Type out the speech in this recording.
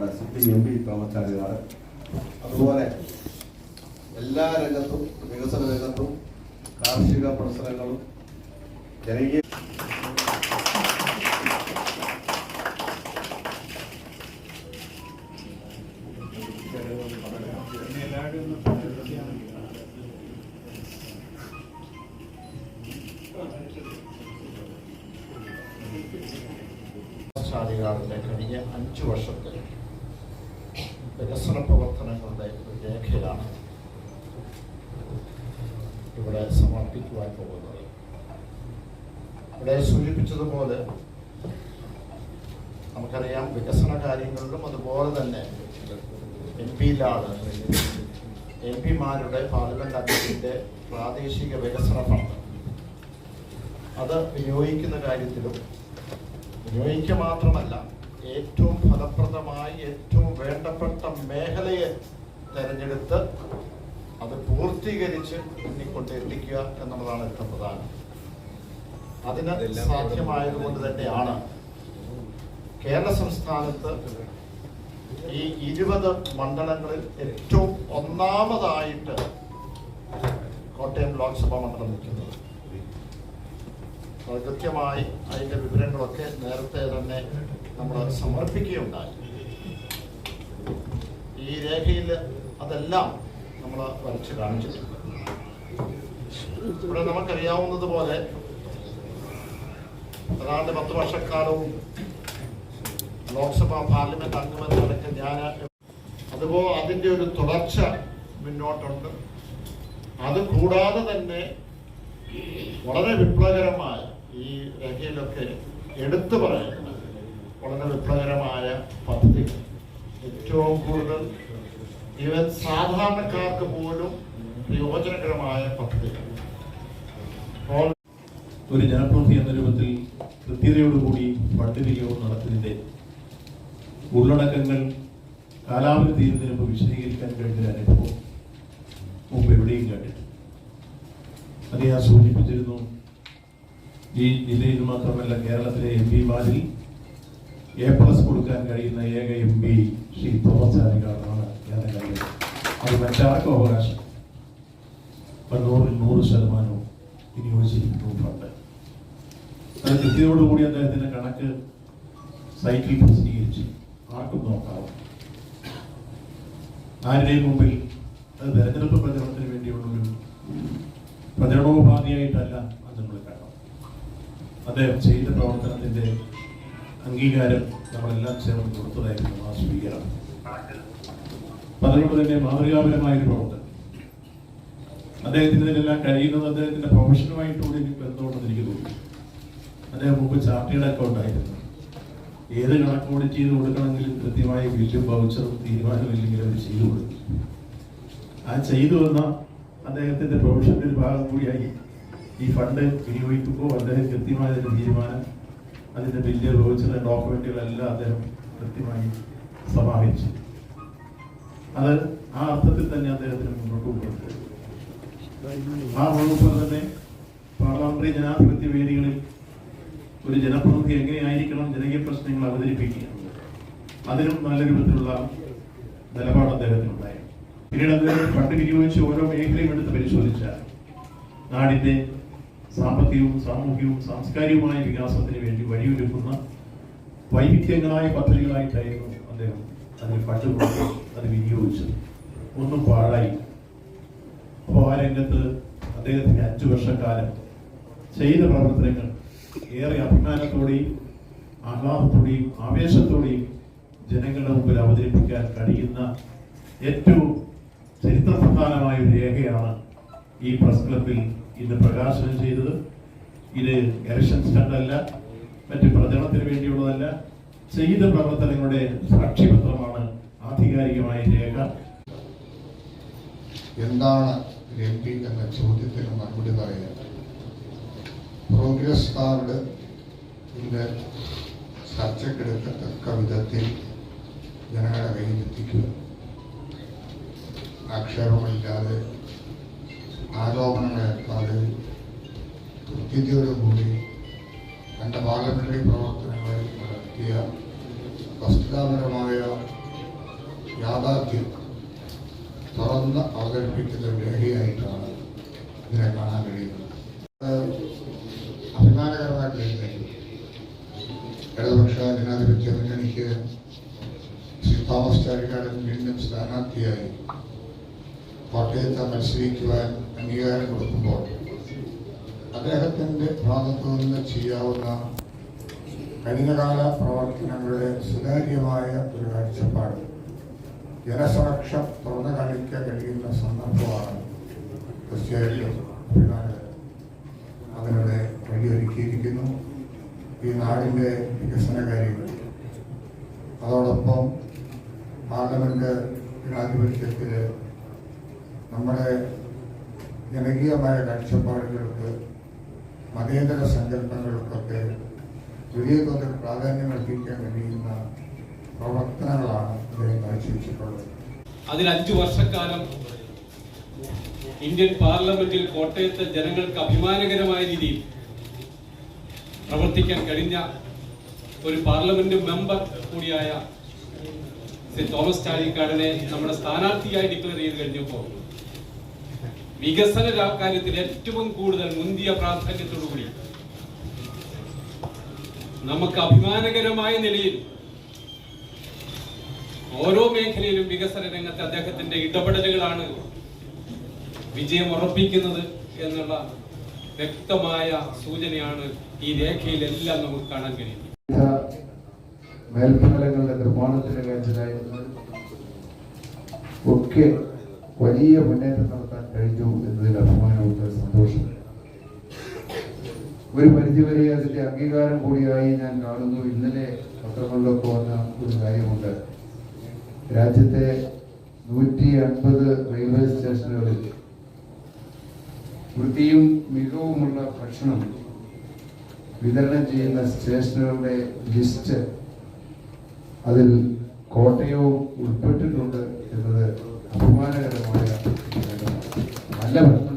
നമ്മുടെ sitting M P അതുപോലെ എല്ലാ രംഗത്തും വികസന രംഗത്തും കാർഷിക പ്രശ്നങ്ങളും ജനകീയ കഴിഞ്ഞ അഞ്ചു വർഷത്തെ വികസന പ്രവർത്തനങ്ങളുടെ ഒരു രേഖയാണ് ഇവിടെ സമർപ്പിക്കുവാൻ പോകുന്നത്. ഇവിടെ സൂചിപ്പിച്ചതുപോലെ നമുക്കറിയാം വികസന കാര്യങ്ങളിലും അതുപോലെ തന്നെ എം പിയിലാണ് എം പിമാരുടെ പാർലമെന്റ് അംഗത്തിന്റെ പ്രാദേശിക വികസന ഫണ്ട്. അത് വിനിയോഗിക്കുന്ന കാര്യത്തിലും വിനിയോഗിക്കുക മാത്രമല്ല ഏറ്റവും ഫലപ്രദമായി ഏറ്റവും വേണ്ടപ്പെട്ട മേഖലയെ തിരഞ്ഞെടുത്ത് അത് പൂർത്തീകരിച്ച് മുന്നിക്കൊണ്ട് എത്തിക്കുക എന്നുള്ളതാണ് ഏറ്റവും പ്രധാനം. അതിന് സാധ്യമായതുകൊണ്ട് തന്നെയാണ് കേരള സംസ്ഥാനത്ത് ഈ ഇരുപത് മണ്ഡലങ്ങളിൽ ഏറ്റവും ഒന്നാമതായിട്ട് കോട്ടയം ലോക്സഭാ മണ്ഡലം നിൽക്കുന്നത്. അത് കൃത്യമായി അതിന്റെ വിവരങ്ങളൊക്കെ നേരത്തെ തന്നെ നമ്മൾ സമർപ്പിക്കുകയുണ്ടായി. ഈ രേഖയിൽ അതെല്ലാം നമ്മൾ വരച്ച് കാണിച്ചിട്ടുണ്ട്. ഇവിടെ നമുക്കറിയാവുന്നത് പോലെ ഏതാണ്ട് പത്ത് വർഷക്കാലവും ലോക്സഭാ പാർലമെന്റ് അംഗമെന്ന് നടക്ക ഞാൻ അതുപോലെ അതിന്റെ ഒരു തുടർച്ച മുന്നോട്ടുണ്ട്. അത് കൂടാതെ തന്നെ വളരെ വിപ്ലവകരമായ ഈ രേഖയിലൊക്കെ എടുത്തു പറയുന്ന വളരെ വിപ്ലവകരമായ പദ്ധതി. ഏറ്റവും കൂടുതൽ ഇവൻ സാധാരണക്കാർക്ക് പോലും പ്രയോജനകരമായ അപ്പോൾ ഒരു ജനപ്രതിനിധി എന്ന രൂപത്തിൽ കൃത്യതയോടുകൂടി ഫണ്ട് വിനിയോഗം നടത്തുന്നതിന്റെ ഉള്ളടക്കങ്ങൾ കാലാവധി തീരുന്നതിന് മുമ്പ് വിശദീകരിക്കാൻ കഴിഞ്ഞ അനുഭവം മുമ്പ് എവിടെയും കണ്ടിട്ടുണ്ട് ഞാൻ സൂചിപ്പിച്ചിരുന്നു ഈ ജില്ലയിൽ മാത്രമല്ല കേരളത്തിലെ എം പിമാരിൽ എ പ്ലസ് കൊടുക്കാൻ കഴിയുന്ന ഏക എം പി ശ്രീ തോമസ് ചാരികാടാണ് ഞാൻ കണ്ടത് അത് മറ്റാർക്കും അവകാശം. കണ്ണൂറിൽ നൂറ് ശതമാനവും വിനിയോഗിച്ചിരിക്കുന്നു ഫണ്ട്. അത് കൃത്യതയോടുകൂടി അദ്ദേഹത്തിന്റെ കണക്ക് സൈറ്റിൽ പ്രസിദ്ധീകരിച്ച്. ആർക്കും നോക്കാവും. ആരുടെയും മുമ്പിൽ അത് തെരഞ്ഞെടുപ്പ് പ്രചരണത്തിന് വേണ്ടിയുള്ള ഒരു പ്രചരണോപാധിയായിട്ടല്ല അത് നമ്മൾ കാണാം അദ്ദേഹം ചെയ്ത പ്രവർത്തനത്തിന്റെ അംഗീകാരം നമ്മളെല്ലാം ചേർന്ന് കൊടുത്തതായിരുന്നു ആ സ്വീകരണം. അതുകൊണ്ട് തന്നെ മാതൃകാപരമായ ഒരു പ്രവർത്തനം. അദ്ദേഹത്തിന് ഇതിനെല്ലാം കഴിയുന്നത് അദ്ദേഹത്തിന്റെ പ്രൊഫഷനുമായിട്ടുകൂടി എനിക്ക് ബന്ധമുണ്ടെന്ന് എനിക്ക് തോന്നി അദ്ദേഹം മുമ്പ് ചാർട്ടേഡ് അക്കൗണ്ട് ആയിരുന്നു. ഏത് കണക്ക് ഓഡിറ്റ് ചെയ്ത് കൊടുക്കണമെങ്കിലും കൃത്യമായ ബില്ലും വൗച്ചറും തീരുമാനമില്ലെങ്കിൽ അവർ ചെയ്തു കൊടുക്കും ആ ചെയ്തു വന്ന അദ്ദേഹത്തിന്റെ പ്രൊഫഷന്റെ ഒരു ഭാഗം കൂടിയായി. ഈ ഫണ്ട് വിനിയോഗിക്കുമ്പോൾ അദ്ദേഹം കൃത്യമായ തീരുമാനം അതിന്റെ ബില്ല് വൗച്ചർ ഡോക്യുമെന്റുകളെല്ലാം അദ്ദേഹം കൃത്യമായി സമാഹരിച്ചു. അത് ആ അർത്ഥത്തിൽ തന്നെ അദ്ദേഹത്തിന് മുന്നോട്ട് കൊണ്ടുപോകും ആ വകുപ്പിൽ തന്നെ പാർലമെന്ററി ജനാധിപത്യ വേദികളിൽ ഒരു ജനപ്രതിനിധി എങ്ങനെയായിരിക്കണം ജനകീയ പ്രശ്നങ്ങൾ അവതരിപ്പിക്കുക? അതിനും നല്ല രൂപത്തിലുള്ള നിലപാട് അദ്ദേഹത്തിനുണ്ടായി പിന്നീട് അദ്ദേഹം പണ്ട് വിനിയോഗിച്ച് ഓരോ മേഖലയും എടുത്ത് പരിശോധിച്ചാൽ നാടിന്റെ സാമ്പത്തികവും സാമൂഹികവും സാംസ്കാരികവുമായ വികാസത്തിന് വേണ്ടി വഴിയൊരുക്കുന്ന വൈവിധ്യങ്ങളായ പദ്ധതികളായിട്ടായിരുന്നു അദ്ദേഹം അതിന് ഫണ്ട് കൊടുത്ത് അത് വിനിയോഗിച്ചത്. ഒന്നും പാഴായി. അപ്പോൾ ആ രംഗത്ത് അദ്ദേഹത്തിന്റെ അഞ്ചു വർഷക്കാലം ചെയ്ത പ്രവർത്തനങ്ങൾ ഏറെ അഭിമാനത്തോടെയും ആഹ്ലാദത്തോടെയും ആവേശത്തോടെയും ജനങ്ങളുടെ മുമ്പിൽ അവതരിപ്പിക്കാൻ കഴിയുന്ന ഏറ്റവും ചരിത്രപ്രധാനമായ ഒരു രേഖയാണ് ഈ പ്രസ് ക്ലബിൽ ഇന്ന് പ്രകാശനം ചെയ്തത് ഇത് ഇലക്ഷൻ സ്റ്റണ്ടല്ല മറ്റ് പ്രചരണത്തിന് വേണ്ടിയുള്ളതല്ല ചെയ്ത പ്രവർത്തനങ്ങളുടെ സാക്ഷ്യപത്രമാണ് ആധികാരികമായ രേഖ. എന്താണ് എം പി എന്ന ചോദ്യത്തിന് മറുപടി പറയുന്നത്? പ്രോഗ്രസ് കാർഡ് ഇതിന്റെ ചർച്ചക്കെടുക്കത്തക്ക വിധത്തിൽ ജനങ്ങളെ കയ്യിൽ ആക്ഷേപമില്ലാതെ ആരോപണങ്ങളേക്കാതെ കൃത്യതയോടുകൂടി തന്റെ പാർലമെന്ററി പ്രവർത്തനങ്ങളിൽ നടത്തിയ വസ്തുതാപരമായ യാഥാർത്ഥ്യം തുറന്ന് അവതരിപ്പിക്കുന്ന ഒരു രേഖയായിട്ടാണ് ഇതിനെ കാണാൻ കഴിയുന്നത്. അത് അഭിമാനകരമായിട്ട് ഇടതുപക്ഷ ജനാധിപത്യ മുന്നണിക്ക് ശ്രീ തോമസ് ചാഴികാടൻ വീണ്ടും സ്ഥാനാർത്ഥിയായി കോട്ടയത്ത് മത്സരിക്കുവാൻ അംഗീകാരം കൊടുക്കുമ്പോൾ അദ്ദേഹത്തിന്റെ ഭാഗത്തു നിന്ന് ചെയ്യാവുന്ന കഴിഞ്ഞകാല പ്രവർത്തനങ്ങളുടെ സുതാര്യമായ ഒരു കാഴ്ചപ്പാട് ജനസുരക്ഷ തുറന്നു കാണിക്കാൻ കഴിയുന്ന സന്ദർഭമാണ്. തീർച്ചയായിട്ടും അതിനിടെ വഴിയൊരുക്കിയിരിക്കുന്നു ഈ നാടിന്റെ വികസന കാര്യങ്ങൾ. അതോടൊപ്പം പാർലമെന്റ് ജനാധിപത്യത്തിൽ നമ്മുടെ ജനകീയമായ കാഴ്ചപ്പാടുകൾക്ക് മതേതര സങ്കല്പങ്ങൾക്കൊക്കെ വലിയ തോതിൽ പ്രാധാന്യം അർപ്പിക്കാൻ കഴിയുന്ന പ്രവർത്തനങ്ങളാണ് അദ്ദേഹം കാഴ്ചവെച്ചിട്ടുള്ളത് അതിൽ അഞ്ചു വർഷക്കാലം ഇന്ത്യൻ പാർലമെന്റിൽ കോട്ടയത്തെ ജനങ്ങൾക്ക് അഭിമാനകരമായ രീതിയിൽ പ്രവർത്തിക്കാൻ കഴിഞ്ഞ ഒരു പാർലമെന്റ് മെമ്പർ കൂടിയായ ശ്രീ തോമസ് ചാഴിക്കാടനെ നമ്മുടെ സ്ഥാനാർത്ഥിയായി ഡിക്ലെയർ ചെയ്ത് കഴിഞ്ഞപ്പോൾ വികസന കാര്യത്തിൽ ഏറ്റവും കൂടുതൽ മുന്തിയ പ്രാധാന്യത്തോടുകൂടി നമുക്ക് അഭിമാനകരമായ നിലയിൽ ഓരോ മേഖലയിലും വികസന രംഗത്ത് അദ്ദേഹത്തിന്റെ ഇടപെടലുകളാണ് വിജയം ഉറപ്പിക്കുന്നത് എന്നുള്ള വ്യക്തമായ സൂചനയാണ് ഈ രേഖയിലെല്ലാം നമുക്ക് കാണാൻ കഴിയുന്നത്. മേൽപ്പാലങ്ങളുടെ നിർമ്മാണത്തിന്റെ കാര്യത്തിലായിരുന്നു. ഒക്കെ വലിയ മുന്നേറ്റം നടത്താൻ കഴിഞ്ഞു എന്നതിൽ അഭിമാനമുണ്ട് സന്തോഷം ഒരു പരിധിവരെ അതിന്റെ അംഗീകാരം കൂടിയായി ഞാൻ കാണുന്നു. ഇന്നലെ പത്രങ്ങളിലൊക്കെ വന്ന ഒരു കാര്യമുണ്ട്. രാജ്യത്തെ നൂറ്റി അൻപത് റെയിൽവേ സ്റ്റേഷനുകളിൽ വൃത്തിയും മികവുമുള്ള ഭക്ഷണം വിതരണം ചെയ്യുന്ന സ്റ്റേഷനുകളുടെ ലിസ്റ്റ് അതിൽ കോട്ടയവും ഉൾപ്പെട്ടിട്ടുണ്ട് എന്നത് അഭിമാനകരമായ നേട്ടമാണ്. നല്ല ഭക്ഷണം